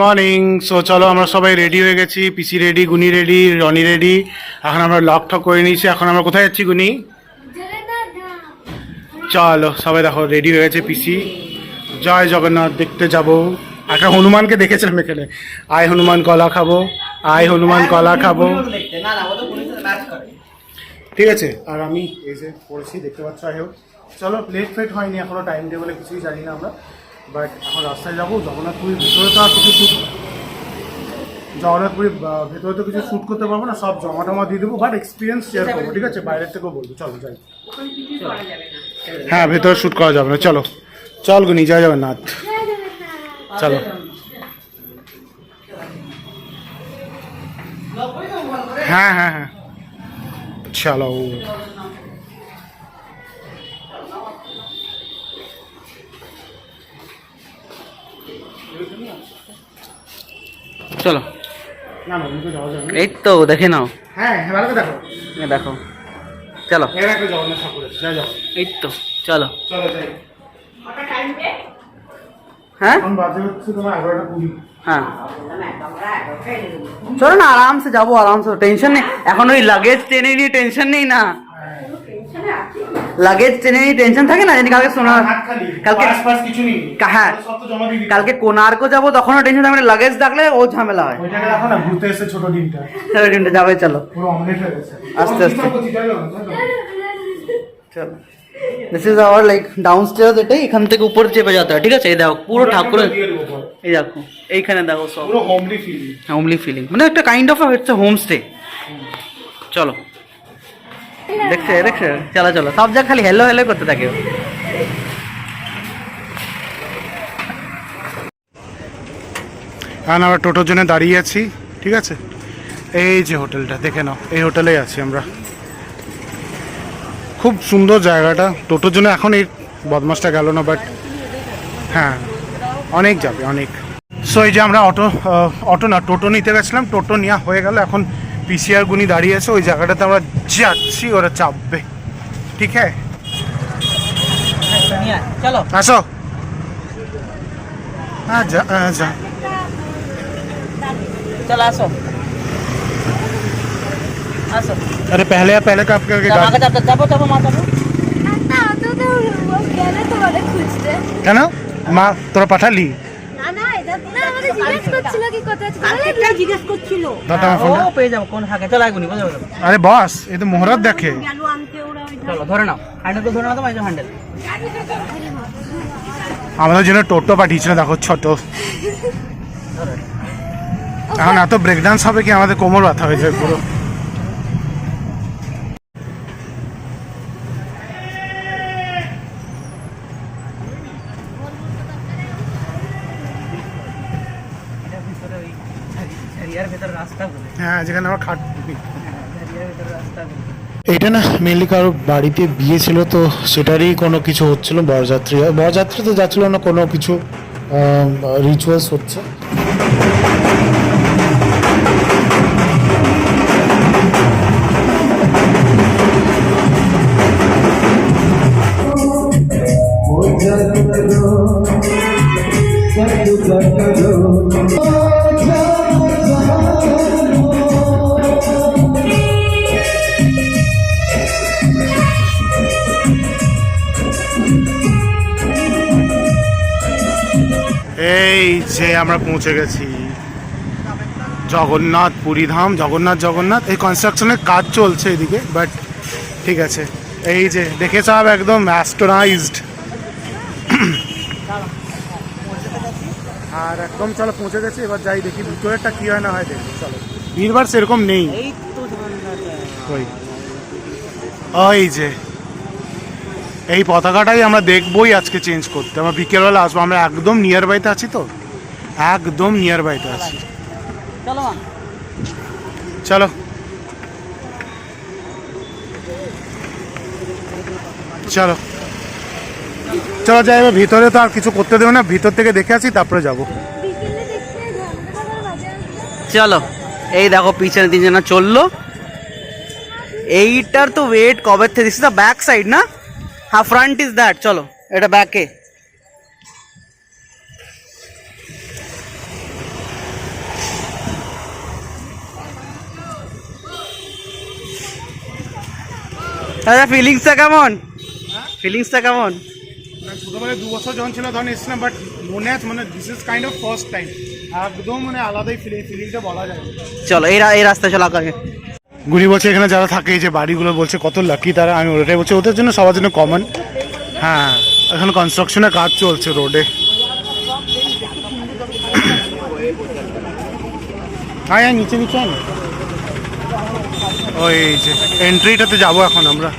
Morning so চলো আমরা সবাই রেডি হয়ে গেছি। পিসি ready Guni ready Rony ready এখন আমরা লক ঠক করে নিয়েছি। এখন আমরা কোথায় যাচ্ছি গুনি চলো, সবাই দেখো রেডি হয়ে গেছে পিসি জয় জগন্নাথ, দেখতে যাব। একটা হনুমানকে দেখেছিলাম এখানে। আয় হনুমান, কলা খাব। আয় হনুমান, কলা খাব। ঠিক আছে, আর আমি এই যে পড়েছি, দেখতে পাচ্ছ হোক। চলো লেট ফেট হয়নি, এখনও টাইম টেবলে কিছুই জানি না আমরা। বাট এখন রাস্তায় যাব, জগন্নাথপুরীর ভিতরে তো আর কিছু শ্যুট জগন্নাথপুরীর ভেতরে তো কিছু শ্যুট করতে পারব না, সব জমা টমা দিয়ে দেবো। বাট এক্সপিরিয়েন্স শেয়ার করব, ঠিক আছে? বাইরের থেকেও বলব। চলো, যাই। হ্যাঁ ভেতরে শ্যুট করা যাবে না। চলো। চল গুনি জয় জগন্নাথ চলো। হ্যাঁ হ্যাঁ হ্যাঁ। চলো। চলো। না না যাবে না। এই তো দেখে নাও। হ্যাঁ হ্যাঁ ভালো দেখো। দেখো। চলো। এই তো চলো। চলো হ্যাঁ? হ্যাঁ। চলো না আরামসে যাব আরামসে। টেনশন নেই। এখন ওই লাগেজ টেনে নিয়ে টেনশন নেই না। লাগেজ ট্রেনে টেনশন থাকে না? জানি কালকে খালি কালকে হ্যাঁ। কালকে কোনার্কও যাব তখনও টেনশন থাকবে লাগেজ থাকলে ও ঝামেলা হয়। ওইটাকে রাখো না ঘুরতে ছোট ডিমটা। চলো যাবে চলো। পুরো অমলেট হয়ে গেছে। আস্তে আস্তে। চলো this is our like down stair এটাই এখান থেকে উপরে চেপে যেতে হয় ঠিক আছে? এই দেখো পুরো ঠাকুরের। এই দেখো এইখানে দেখো সব। পুরো হোমলি ফিল হোমলি ফিলিং মানে একটা কাইন্ড অফ হচ্ছে হোমস্টে চলো। দেখছে দেখছে। চলো চলো। সব জায়গা খালি হেলো হেলো করতে থাকে। এখন আমরা টোটোর জন্য দাঁড়িয়ে আছি, ঠিক আছে? এই যে হোটেলটা, দেখে নাও, এই হোটেলেই আছি আমরা। খুব সুন্দর জায়গাটা। টোটোর জন্য এখন এই বদমাসটা গেল না বাট হ্যাঁ অনেক যাবে, অনেক। সো এই যে আমরা অটো অটো না, টোটো নিতে গেছিলাম, টোটো নেওয়া হয়ে গেল। এখন পিসিআর গুনি দাঁড়িয়ে আছে ওই জায়গাটাতে আমরা যাচ্ছি ওরা চাপবে ঠিক হ্যাঁ চলো আসো আচ্ছা আচ্ছা চলো আসো আসো अरे पहले या पहले कब करके যাবো যাবো যাবো যাবো মা যাবো না তো তো কেন তোমাদের খুঁজতে কেন মা তোরা পাঠালি আরে বস এ তো মোহরাত দেখে। গেল আনতে ওরা ওই চলো ধরে নাও। হ্যান্ডেল ধরে নাও তো হ্যান্ডেল। আমাদের জন্য টোটো পাঠিয়েছিল দেখো ছোট। এখন এত ব্রেকডান্স হবে কি? আমাদের কোমর ব্যথা হয়ে যাবে পুরো। যেখানে আমার খাট এটা না মেনলি কারও বাড়িতে বিয়ে ছিল তো সেটারই কোনো কিছু হচ্ছিল বরযাত্রী। বরযাত্রী তো যাচ্ছিল না কোনো কিছু রিচুয়ালস হচ্ছে। এই যে আমরা পৌঁছে গেছি। জগন্নাথ পুরীধাম জগন্নাথ জগন্নাথ। এই কনস্ট্রাকশনের কাজ চলছে এদিকে বাট ঠিক আছে। এই যে দেখে সব একদম অ্যাস্টোনাইজড আর একদম চলো পৌঁছে গেছি এবার যাই দেখি ভিতরেরটা কি হয় না হয় দেখি চলো। ভিড়বার সেরকম নেই। ওই যে। এই পতাকাটাই আমরা দেখবই আজকে চেঞ্জ করতে। আমরা বিকেলবেলা আসব। আমরা একদম নিয়ার বাইতে আছি তো? একদম নিয়ার বাইতে আছি। চলো চলো। চলো। যাই এবার ভিতরে তো আর কিছু করতে দেবে না। ভিতর থেকে দেখে আসি তারপরে যাব। চলো। এই দেখো পিছনে তিনজনা চলল। এইটার তো ওয়েট কবে থেকে? দিস দ্য ব্যাক সাইড না? হ্যাঁ ফ্রন্ট ইজ দ্যাট চলো এটা ব্যাকে দাদা ফিলিংসটা কেমন? ফিলিংসটা কেমন? ছোটবেলায় দু বছর যখন ছিল তখন এসেছিলাম বাট মনে আছে মানে this is kind of first time একদম মানে আলাদাই ফিলিং ফিলিংটা বলা যায়। চলো এই এই রাস্তায় চলো আগে। গুনি বলছে, এখানে যারা থাকে যে বাড়িগুলো বলছে, কত লাকি তারা। আমি ওটাই বলছি, ওদের জন্য সবার জন্য কমন হ্যাঁ এখন কনস্ট্রাকশনের কাজ চলছে রোডে হ্যাঁ নিচে নিচে ওই যে এন্ট্রিটাতে যাব এখন আমরা।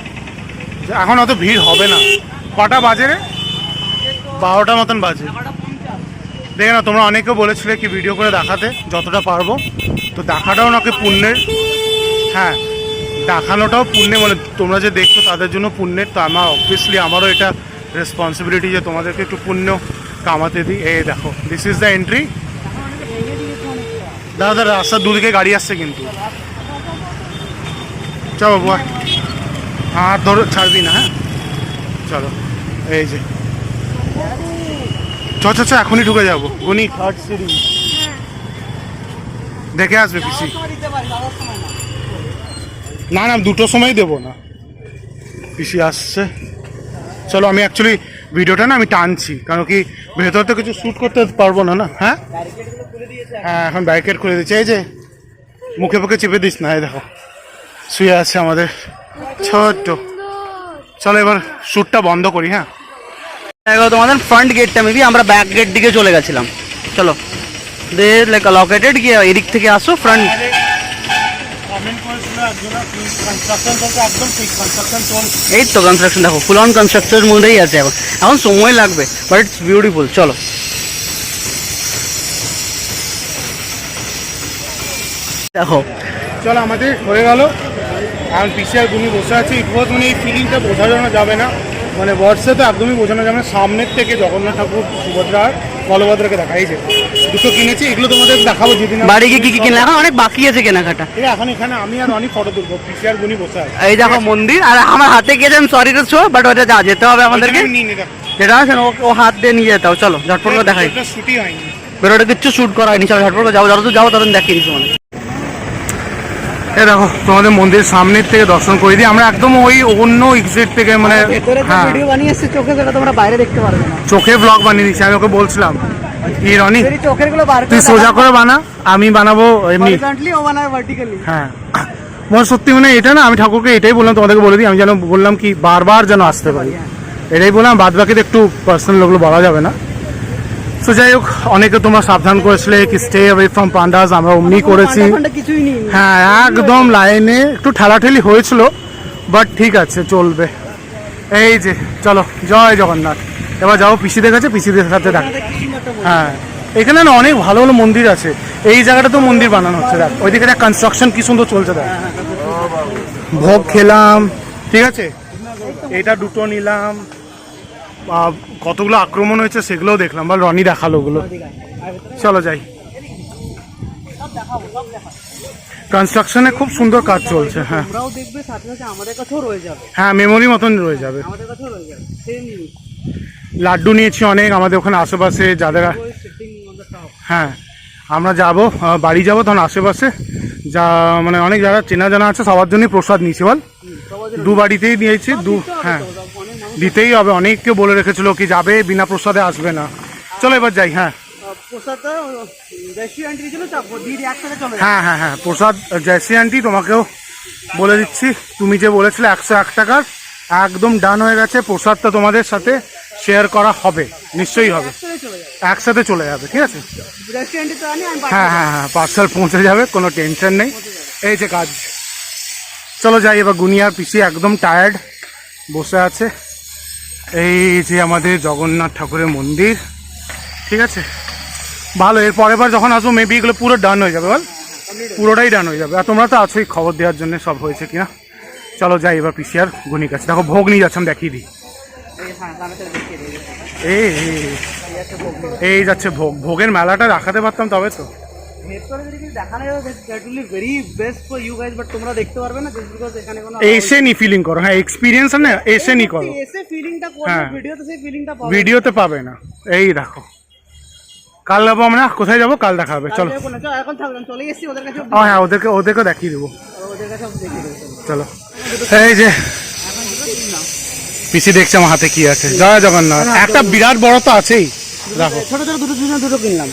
এখন অত ভিড় হবে না। কটা বাজে রে? বারোটা মতন বাজে। দেখে না তোমরা অনেকে বলেছিলে কি ভিডিও করে দেখাতে, যতটা পারব। তো দেখাটাও নাকি পুণ্যের। হ্যাঁ দেখানোটাও পুণ্যে মানে তোমরা যে দেখছ তাদের জন্য পুণ্যের তো আমার অবভিয়াসলি আমারও এটা রেসপন্সিবিলিটি যে তোমাদেরকে একটু পুণ্য কামাতে দিই। এই দেখো দিস ইজ দ্য এন্ট্রি দাদা দাদা রাস্তার দুদিকে গাড়ি আসছে কিন্তু। চলো বাবু। হাত ধরো ছাড়বি না হ্যাঁ? চলো এই যে। চ চ এখনই ঢুকে যাব। গুনি থার্ড দেখে আসবে পিসি। না না দুটো সময় দেবো না। পিসি আসছে। চলো আমি অ্যাকচুয়ালি ভিডিওটা না আমি টানছি কারণ কি ভেতর তো কিছু শ্যুট করতে পারব না না? হ্যাঁ? হ্যাঁ এখন ব্যারিকেড খুলে দিচ্ছে এই যে মুখে মুখে চেপে দিস না এই দেখো। শুয়ে আছে আমাদের ছোট্ট। চলো এবার শ্যুটটা বন্ধ করি হ্যাঁ? দেখো তোমাদের ফ্রন্ট গেটটা মেবি আমরা ব্যাক গেট দিকে চলে গেছিলাম। চলো দে লাইক লকেটেড গিয়ে এদিক থেকে আসো ফ্রন্ট এই তো কনস্ট্রাকশন দেখো ফুল অন কনস্ট্রাকশনের মধ্যেই আছে এখন। এখন সময় লাগবে বাট ইটস বিউটিফুল চলো। দেখো। চলো আমাদের হয়ে গেল। এখন পিসিআর গুনি বসে আছে ইট ওয়াজ মানে এই ফিলিংটা বোঝানো যাবে না। মানে হোয়াটসঅ্যাপে তো একদমই বোঝানো যাবে না। সামনের থেকে জগন্নাথ ঠাকুর সুভদ্রা যে দুটো কিনেছি এগুলো তোমাদের দেখাবো যেদিন বাড়ি গিয়ে কি কি কিনলে? এখন অনেক বাকি আছে কেনাকাটা। ঠিক এখন এখানে আমি আর অনেক ফটো তুলবো পিসিআর গুনি বসে আছে। এই দেখো মন্দির আর আমার হাতে গিয়েছে আমি সরি শো বাট ওটা যা যেতে হবে আমাদেরকে। যেটা আছে না, ও- হাত দিয়ে নিয়ে যেতে হবে চলো ঝটপট করে দেখাই। শুটই হয়নি। বেরোটা কিচ্ছু শুট করা হয়নি চলো ঝটপট করে যাও যত যাও তখন দেখিয়ে দিচ্ছি মানে এ দেখো তোমাদের মন্দির সামনের থেকে দর্শন করে দিই। আমরা একদম ওই অন্য এক্সিট থেকে মানে হ্যাঁ। বানিয়ে এসছে চোখে সেটা তোমরা বাইরে দেখতে পারবে না। চোখে ব্লগ বানিয়ে দিচ্ছি আমি ওকে বলছিলাম। এই রনি চোখেরগুলো বার তুই সোজা করে বানা আমি বানাবো এমনি। ও বানায় ভার্টিক্যালি হ্যাঁ। মনে সত্যি মানে এটা না আমি ঠাকুরকে এটাই বললাম তোমাদেরকে বলে দিই আমি যেন বললাম কি বারবার যেন আসতে পারি। এটাই বললাম বাদ বাকিতে একটু পার্সোনাল ওগুলো বলা যাবে না। তো যাই হোক অনেকে তোমরা সাবধান করেছিলে কি স্টে অ্যাওয়ে ফ্রম পান্ডাস আমরা অমনি করেছি। হ্যাঁ একদম লাইনে একটু ঠেলাঠেলি হয়েছিল বাট ঠিক আছে চলবে। এই যে চলো জয় জগন্নাথ। এবার যাও পিসিদের কাছে পিসিদের সাথে দেখ। হ্যাঁ এখানে না অনেক ভালো ভালো মন্দির আছে। এই জায়গাটা তো মন্দির বানানো হচ্ছে দেখ। ওইদিকে দেখ কনস্ট্রাকশন কি সুন্দর চলছে দেখ। ভোগ খেলাম ঠিক আছে? এটা দুটো নিলাম। কতগুলো আক্রমণ হয়েছে সেগুলোও দেখলাম বা রনি দেখাল ওগুলো। চলো যাই। কনস্ট্রাকশনে খুব সুন্দর কাজ চলছে হ্যাঁ। ওরাও দেখবে সাথে সাথে আমাদের কাছেও রয়ে যাবে। হ্যাঁ মেমোরি মতন রয়ে যাবে। আমাদের কাছেও রয়ে যাবে সেম লাড্ডু নিয়েছি অনেক আমাদের ওখানে আশেপাশে যাদের হ্যাঁ আমরা যাব বাড়ি যাব তখন আশেপাশে। যা মানে অনেক যারা চেনা জানা আছে সবার জন্যই প্রসাদ নিয়েছি বল। দু বাড়িতেই নিয়েছি দু হ্যাঁ। দিতেই হবে। অনেককে বলে রেখেছিল কি যাবে বিনা প্রসাদে আসবে না। চলো এবার যাই হ্যাঁ। হ্যাঁ হ্যাঁ হ্যাঁ প্রসাদ জয়সি আন্টি তোমাকেও বলে দিচ্ছি। তুমি যে বলেছিলে একশো এক টাকার একদম ডান হয়ে গেছে। প্রসাদটা তোমাদের সাথে শেয়ার করা হবে নিশ্চয়ই হবে। একসাথে চলে যাবে। ঠিক আছে? আমি হ্যাঁ হ্যাঁ হ্যাঁ পার্সেল পৌঁছে যাবে কোনো টেনশন নেই। এই যে কাজ। চলো যাই এবার গুনিয়ার পিসি একদম টায়ার্ড বসে আছে। এই যে আমাদের জগন্নাথ ঠাকুরের মন্দির, ঠিক আছে? ভালো এর পরের বার যখন আসব মেবি এগুলো পুরো ডান হয়ে যাবে, বল? পুরোটাই ডান হয়ে যাবে। আর তোমরা তো আছোই, খবর দেওয়ার জন্য সব হয়েছে কিনা? চলো যাই এবার পিসি আর গুনির কাছে। দেখো, ভোগ নিয়ে যাচ্ছে, আমি দেখিয়ে দিই। এই যাচ্ছে ভোগ। ভোগের মেলাটা রাখাতে পারতাম তবে তো। ভেতরে যদি কিছু দেখানো যাবে that will be very best for you guys but তোমরা দেখতে পারবে না জাস্ট বিকজ এখানে কোনো এসে নি ফিলিং করো। হ্যাঁ এক্সপিরিয়েন্স না এসে নি করো। হ্যাঁ। ভিডিওতে পাবে। না। এই দেখো। কাল যাব আমরা কোথায় যাব? কাল দেখা হবে। চলো। হ্যাঁ ওদেরকে ওদেরকে দেখিয়ে দেবো। চলো। এই যে পিসি দেখছে আমার হাতে কি আছে। জয় জগন্নাথ। একটা বিরাট বড় তো আছেই। দেখো। ছোট ছোট দুটো দুটো কিনলাম।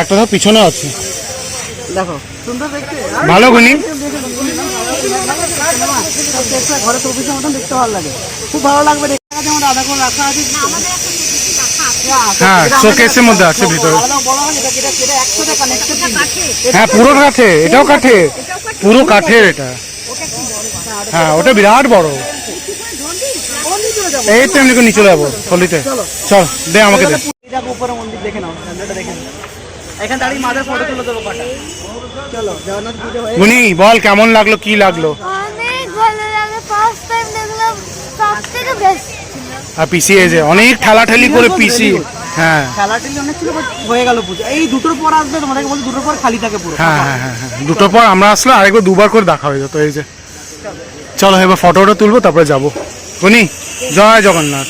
একটা তো পিছনে আছে। দেখো সুন্দর দেখতে ভালো গুনি ঘরে চব্বিশের মতন দেখতে ভালো লাগে খুব ভালো লাগবে দেখতে। যেমন আধা করে রাখা আছে। হ্যাঁ শোকেসের মধ্যে আছে ভিতরে। হয় কানেক্টেড হ্যাঁ পুরো কাঠে এটাও কাঠে। পুরো কাঠের এটা। হ্যাঁ ওটা বিরাট বড়। এই তো এমনি নিচে যাব হলিতে চল। দে আমাকে দে। উপরে মন্দির দেখে নাও দেখে নাও। এখানে দাঁড়িয়ে মাদের ফটো তুলে দেবো কটা চলো জগন্নাথ পুজো হয়ে বল কেমন লাগল কি লাগল? অনেক ভালো লাগে ফার্স্ট টাইম দেখলাম সব থেকে বেস্ট আর পিসি এই যে অনেক ঠেলাঠেলি করে পিসি। হ্যাঁ। অনেক ছিল হয়ে গেল পুজো। এই দুটোর পর আসবে তোমাদেরকে বলছি দুটোর পর খালি থাকে পুরো। হ্যাঁ হ্যাঁ হ্যাঁ হ্যাঁ। দুটোর পর আমরা আসলে আরেকবার দুবার করে দেখা হয়ে যেত এই যে। চলো এবার ফটোটা তুলবো তারপরে যাব। গুনি জয় জগন্নাথ।